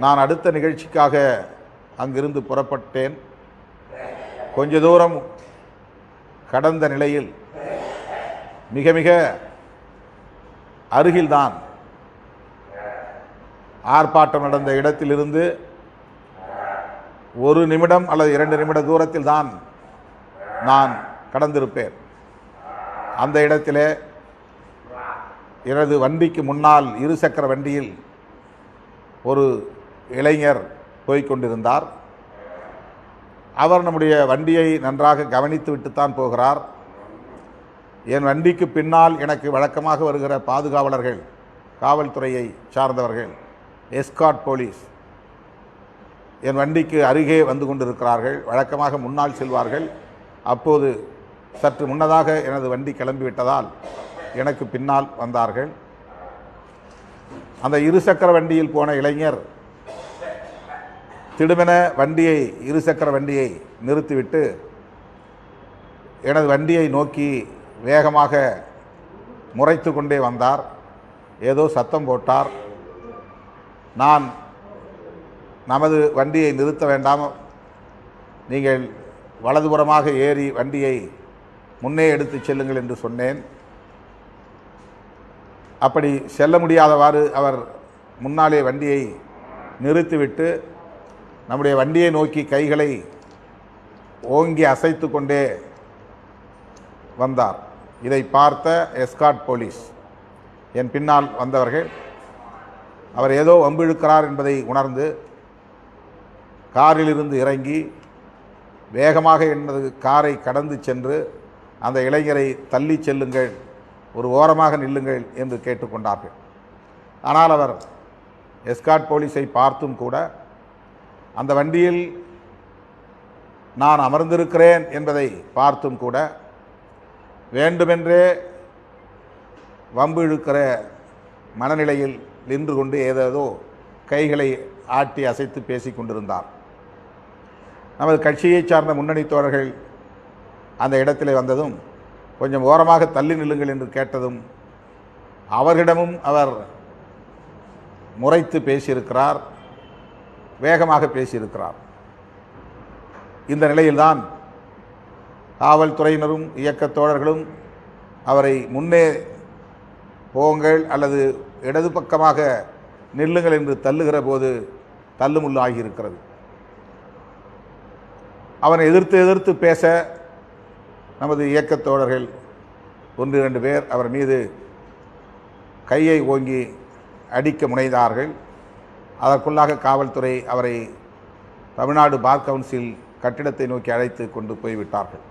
நான் அடுத்த நிகழ்ச்சிக்காக அங்கிருந்து புறப்பட்டேன். கொஞ்ச தூரம் கடந்த நிலையில் மிக மிக அருகில்தான் ஆர்ப்பாட்டம் நடந்த இடத்திலிருந்து ஒரு நிமிடம் அல்லது இரண்டு நிமிட தூரத்தில் தான் நான் கடந்திருப்பேன். அந்த இடத்திலே எனது வண்டிக்கு முன்னால் இருசக்கர வண்டியில் ஒரு இளைஞர் போய்கொண்டிருந்தார் அவர் நம்முடைய வண்டியை நன்றாக கவனித்து விட்டுத்தான் போகிறார். என் வண்டிக்கு பின்னால் எனக்கு வழக்கமாக வருகிற பாதுகாவலர்கள் காவல்துறையை சார்ந்தவர்கள் எஸ்காட் போலீஸ் என் வண்டிக்கு அருகே வந்து கொண்டிருக்கிறார்கள். வழக்கமாக முன்னால் செல்வார்கள். அப்போது சற்று முன்னதாக எனது வண்டி கிளம்பிவிட்டதால் எனக்கு பின்னால் வந்தார்கள். அந்த இருசக்கர வண்டியில் போன இளைஞர் திடுமென வண்டியை இருசக்கர வண்டியை நிறுத்திவிட்டு எனது வண்டியை நோக்கி வேகமாக முறைத்து கொண்டே வந்தார். ஏதோ சத்தம் போட்டார். நான் நமது வண்டியை நிறுத்த வேண்டாம். நீங்கள் வலதுபுறமாக ஏறி வண்டியை முன்னே எடுத்துச் செல்லுங்கள் என்று சொன்னேன். அப்படி செல்ல முடியாதவாறு அவர் முன்னாலே வண்டியை நிறுத்திவிட்டு நம்முடைய வண்டியை நோக்கி கைகளை ஓங்கி அசைத்து கொண்டே வந்தார். இதை பார்த்த எஸ்காட் போலீஸ் என் பின்னால் வந்தவர்கள் அவர் ஏதோ வம்பிழுக்கிறார் என்பதை உணர்ந்து காரிலிருந்து இறங்கி வேகமாக எனது காரை கடந்து சென்று அந்த இளைஞரை தள்ளி செல்லுங்கள் ஒரு ஓரமாக நில்லுங்கள் என்று கேட்டுக்கொண்டார்கள். ஆனால் அவர் எஸ்காட் போலீஸை பார்த்தும் கூட அந்த வண்டியில் நான் அமர்ந்திருக்கிறேன் என்பதை பார்த்தும் கூட வேண்டுமென்றே வம்பு இழுக்கிற மனநிலையில் நின்று கொண்டு ஏதேதோ கைகளை ஆட்டி அசைத்து பேசிக் கொண்டிருந்தார். நமது கட்சியைச் சார்ந்த முன்னணி தோழர்கள் அந்த இடத்திலே வந்ததும் கொஞ்சம் ஓரமாக தள்ளி நில்லுங்கள் என்று கேட்டதும் அவர்களிடமும் அவர் முறைத்து பேசியிருக்கிறார் வேகமாக பேசியிருக்கிறார். இந்த நிலையில்தான் காவல்துறையினரும் இயக்கத் தோழர்களும் அவரை முன்னே போங்கள் அல்லது இடது பக்கமாக நில்லுங்கள் என்று தள்ளுகிற போது தள்ளுமுள்ளாகியிருக்கிறது அவனை எதிர்த்து எதிர்த்து பேச நமது இயக்கத் தோழர்கள் ஒன்று இரண்டு பேர் அவர் மீது கையை ஓங்கி அடிக்க முனைந்தார்கள். அதற்குள்ளாக காவல்துறை அவரை தமிழ்நாடு பார் கவுன்சில் கட்டிடத்தை நோக்கி அழைத்து கொண்டு போய்விட்டார்கள்.